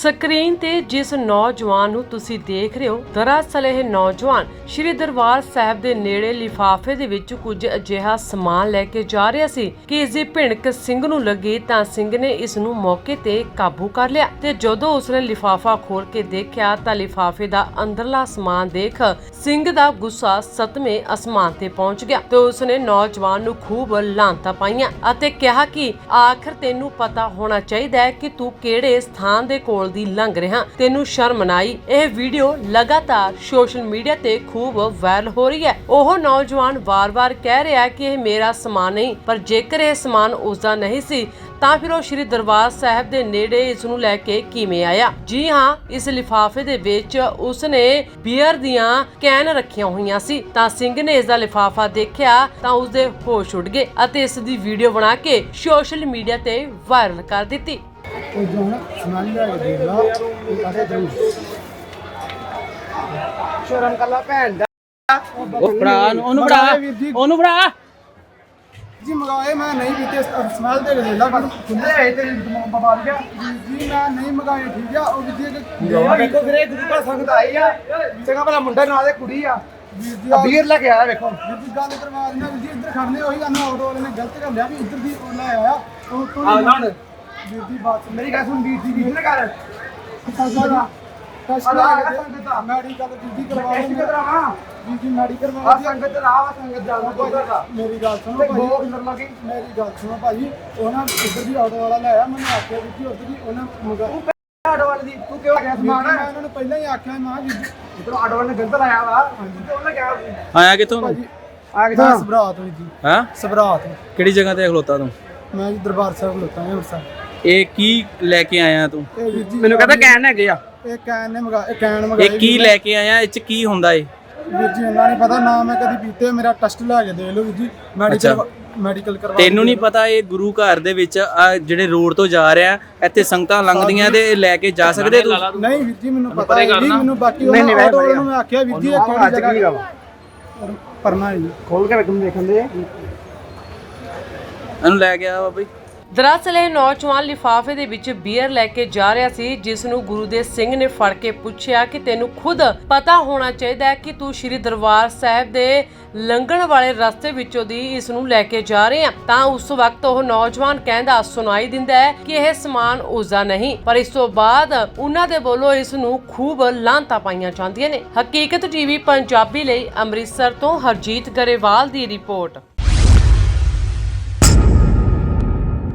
Screen ਤੇ ਜਿਸ ਨੌਜਵਾਨ ਨੂੰ ਤੁਸੀਂ ਦੇਖ ਰਹੇ ਹੋ, ਦਰਅਸਲ ਇਹ ਨੌਜਵਾਨ ਸ਼੍ਰੀ ਦਰਬਾਰ ਸਾਹਿਬ ਦੇ ਨੇੜੇ ਲਿਫਾਫੇ ਦੇ ਵਿੱਚ ਕੁਝ ਅਜਿਹਾ ਸਮਾਨ ਲੈ ਕੇ ਜਾ ਰਿਹਾ ਸੀ ਕਿ ਇਸ ਦੀ ਭਿਣਕ ਸਿੰਘ ਨੂੰ ਲੱਗੀ ਤਾਂ ਸਿੰਘ ਨੇ ਇਸ ਨੂੰ ਮੌਕੇ ਤੇ ਕਾਬੂ ਕਰ ਲਿਆ ਤੇ ਜਦੋਂ ਉਸਨੇ ਲਿਫਾਫਾ ਖੋਲ ਕੇ ਦੇਖਿਆ ਤਾਂ ਲਿਫਾਫੇ ਦਾ ਅੰਦਰਲਾ ਸਮਾਨ ਦੇਖ ਸਿੰਘ ਦਾ ਗੁੱਸਾ ਸਤਵੇਂ ਅਸਮਾਨ ਤੇ ਪਹੁੰਚ ਗਿਆ ਤੇ ਉਸਨੇ ਨੌਜਵਾਨ ਨੂੰ ਖੂਬ ਲਾਂਤਾ ਪਾਈਆਂ ਅਤੇ ਕਿਹਾ ਕਿ ਆਖਰ ਤੈਨੂੰ ਪਤਾ ਹੋਣਾ ਚਾਹੀਦਾ ਹੈ ਕਿ ਤੂੰ ਕਿਹੜੇ ਸਥਾਨ ਦੇ ਕੋਲ ਦੀ ਲੰਘ ਰਿਹਾ। ਤੈਨੂੰ ਸ਼ਰਮ ਨਾ ਆਈ? ਇਹ ਵੀਡੀਓ ਲਗਾਤਾਰ ਸੋਸ਼ਲ ਮੀਡੀਆ ਤੇ ਖੂਬ ਵਾਇਰਲ ਹੋ ਰਹੀ ਹੈ। ਉਹ ਨੌਜਵਾਨ ਵਾਰ-ਵਾਰ ਕਹਿ ਰਿਹਾ ਕਿ ਇਹ ਮੇਰਾ ਸਮਾਨ ਨਹੀਂ, ਪਰ ਜੇਕਰ ਇਹ ਸਮਾਨ ਉਸਦਾ ਨਹੀਂ ਸੀ, ਤਾਂ ਫਿਰ ਉਹ ਸ਼੍ਰੀ ਦਰਬਾਰ ਸਾਹਿਬ ਦੇ ਨੇੜੇ ਇਸ ਨੂੰ ਲੈ ਕੇ ਕਿਵੇਂ ਆਇਆ? ਜੀ ਹਾਂ, ਇਸ ਲਿਫਾਫੇ ਦੇ ਵਿੱਚ ਉਸਨੇ ਬੀਅਰ ਦੀਆਂ ਕੈਨ ਰੱਖੀਆਂ ਹੋਈਆਂ ਸੀ। ਤਾਂ ਸਿੰਘ ਨੇ ਇਸ ਦਾ ਲਿਫਾਫਾ ਦੇਖਿਆ, ਤਾਂ ਉਸਦੇ ਹੋਸ਼ ਉੱਡ ਗਏ ਅਤੇ ਇਸ ਦੀ ਵੀਡੀਓ ਬਣਾ ਕੇ ਸੋਸ਼ਲ ਮੀਡੀਆ ਤੇ ਵਾਇਰਲ ਕਰ ਦਿੱਤੀ। ਉਹ ਜੋ ਹੁਣ ਸਮਾਨ ਲੈ ਕੇ ਦੇ ਲਾ ਇਹ ਕਾਹਦੇ ਤਰੂ ਸ਼ਰਮ ਕਰ ਲਾ ਭੈਣ ਦਾ। ਉਹ ਭਰਾ ਨੂੰ ਉਹਨੂੰ ਭਰਾ ਉਹਨੂੰ ਭਰਾ ਜੀ ਮਗਾਏ ਮੈਂ ਨਹੀਂ ਪੀਤੇ ਸਮਾਲ ਦੇ ਕੇ ਦੇ ਲਾ ਖੁੱਲੇ ਆਏ ਤੇ ਬਾਬਾ ਗਿਆ ਜੀ ਮੈਂ ਨਹੀਂ ਮਗਾਏ ਠੀਕ ਆ। ਉਹ ਜੀ ਵੇਖੋ ਵੀਰੇ ਗੁਰੂ ਘਰ ਸੰਗਤ ਆਈ ਆ। ਚੰਗਾ ਭਲਾ ਮੁੰਡਾ ਨਾਲ ਦੇ ਕੁੜੀ ਆ। ਵੀਰ ਲੈ ਕੇ ਆਇਆ ਵੇਖੋ। ਜੀ ਗੱਲ ਕਰਵਾ ਵੀਰ ਜੀ ਇੱਧਰ ਖੜਨੇ ਉਹੀ ਗੱਲ ਆਟੋ ਵਾਲੇ ਨੇ ਗਲਤ ਕਰ ਲਿਆ ਵੀ ਇੱਧਰ ਦੀ ਉਹ ਲੈ ਆਇਆ। ਉਹ ਤੋਂ ਆ ਨਾਲ ਵੀਰ ਦੀ ਬਾਤ ਮੇਰੀ ਗੱਲ ਸੁਣ ਵੀਰ ਜੀ ਵੀਰ ਨੇ ਕਰ ਸੰਗਤ ਮੈਡੀ ਗੱਲ ਜੀ ਕਰਵਾ ਦੇ ਜੀ ਜੀ ਮੈਡੀ ਕਰਵਾ ਦੇ ਸੰਗਤ ਰਾਵਾ ਸੰਗਤ ਜਾਣਾ ਮੇਰੀ ਗੱਲ ਸੁਣੋ ਭਾਈ। ਮੇਰੀ ਗੱਲ ਸੁਣੋ ਭਾਈ। ਉਹ ਨਾ ਇੱਧਰ ਦੀ ਆਟੋ ਵਾਲਾ ਲੈ ਆਇਆ ਮੈਨੂੰ ਆਖਿਆ ਵੀ ਜੀ ਉੱਧਰ ਦੀ ਉਹਨਾਂ ਮੰਗਾ ਆਟੋ ਵਾਲੇ ਦੀ ਤੂੰ ਕਿਉਂ ਆਖਿਆ ਸਮਾਨ? ਮੈਂ ਉਹਨਾਂ ਨੂੰ ਪਹਿਲਾਂ ਹੀ ਆਖਿਆ ਮੈਂ ਜੀ ਇੱਧਰ ਆਟੋ ਵਾਲੇ ਨੇ ਗਲਤ ਲਾਇਆ ਵਾ। ਤੇ ਉਹਨੇ ਕਿਹਾ ਆਇਆ ਕਿੱਥੋਂ ਭਾਜੀ ਆ ਕੇ ਤਾਂ ਸਬਰਾਤ ਹੋਈ ਜੀ। ਹਾਂ? ਸਬਰਾਤ। ਕਿਹੜੀ ਜਗ੍ਹਾ ਤੇ ਖਲੋਤਾ ਤੂੰ? ਮੈਂ ਜੀ ਦਰਬਾਰ ਸਾਹਿਬ ਲੋਕਾਂ ਨੇ ਅੰਮ੍ਰਿਤਸਰ ਇਹ ਕੀ ਲੈ ਕੇ ਆਇਆ ਤੂੰ? ਇਹ ਵੀਰ ਜੀ ਮੈਨੂੰ ਕਹਿੰਦਾ ਕਹਿਣ ਹੈਗੇ ਆ। ਇਹ ਕੈਨ ਨੇ ਮਗਾ ਇਹ ਕੈਨ ਮਗਾਈ ਇਹ ਕੀ ਲੈ ਕੇ ਆਇਆ? ਇਹ ਚ ਕੀ ਹੁੰਦਾ ਏ ਵੀਰ ਜੀ ਇਹਨਾਂ ਨਹੀਂ ਪਤਾ ਨਾ ਮੈਂ ਕਦੀ ਪੀਤੇ ਮੇਰਾ ਟੈਸਟ ਲੈ ਕੇ ਦੇ ਲਓ ਵੀਰ ਜੀ। ਮੈਡੀਕਲ ਮੈਡੀਕਲ ਕਰਵਾ ਤੈਨੂੰ ਨਹੀਂ ਪਤਾ ਇਹ ਗੁਰੂ ਘਰ ਦੇ ਵਿੱਚ ਆ ਜਿਹੜੇ ਰੋਡ ਤੋਂ ਜਾ ਰਿਹਾ ਇੱਥੇ ਸੰਗਤਾਂ ਲੰਘਦੀਆਂ ਤੇ ਇਹ ਲੈ ਕੇ ਜਾ ਸਕਦੇ ਤੂੰ? ਨਹੀਂ ਵੀਰ ਜੀ ਮੈਨੂੰ ਪਤਾ ਹੈ ਨਹੀਂ ਮੈਨੂੰ ਬਾਕੀ ਉਹ ਆਟੋ ਨੂੰ ਮੈਂ ਆਖਿਆ ਵੀਰ ਜੀ ਇਹ ਕਿਹੜੀ ਜਗ੍ਹਾ ਪਰ- ਪਰਨਾ ਹੈ ਜੀ। ਖੋਲ ਕੇ ਵੇਖਣ ਦੇਖਣ ਦੇ। ਇਹਨੂੰ ਲੈ ਗਿਆ ਬਾਬਾ ਜੀ ਦਰਅਸਲ ਇਹ ਨੌਜਵਾਨ ਲਿਫਾਫੇ ਦੇ ਵਿੱਚ ਬੀਅਰ ਲੈ ਕੇ ਜਾ ਰਿਹਾ ਸੀ, ਜਿਸ ਨੂੰ ਗੁਰੂ ਦੇ ਸਿੰਘ ਨੇ ਫੜ ਕੇ ਪੁੱਛਿਆ ਕਿ ਤੈਨੂੰ ਖੁਦ ਪਤਾ ਹੋਣਾ ਚਾਹੀਦਾ ਹੈ ਕਿ ਤੂੰ ਸ਼੍ਰੀ ਦਰਬਾਰ ਸਾਹਿਬ ਦੇ ਲੰਘਣ ਵਾਲੇ ਰਸਤੇ ਵਿੱਚੋਂ ਦੀ ਇਸ ਨੂੰ ਲੈ ਕੇ ਜਾ ਰਹੇ ਆ ਤਾਂ ਉਸ ਵਕਤ ਉਹ ਨੌਜਵਾਨ ਕਹਿੰਦਾ, ਸੁਣਾਈ ਦਿੰਦਾ ਹੈ ਕਿ ਇਹ ਸਮਾਨ ਉਸਦਾ ਨਹੀਂ, ਪਰ ਇਸ ਤੋਂ ਬਾਅਦ ਉਹਨਾਂ ਦੇ ਵੱਲੋਂ ਇਸ ਨੂੰ ਖੂਬ ਲਾਂਤਾ ਪਾਈਆਂ ਜਾਂਦੀਆਂ ਨੇ। ਹਕੀਕਤ ਟੀਵੀ ਪੰਜਾਬੀ ਲਈ ਅੰਮ੍ਰਿਤਸਰ ਤੋਂ ਹਰਜੀਤ ਗਰੇਵਾਲ ਦੀ ਰਿਪੋਰਟ।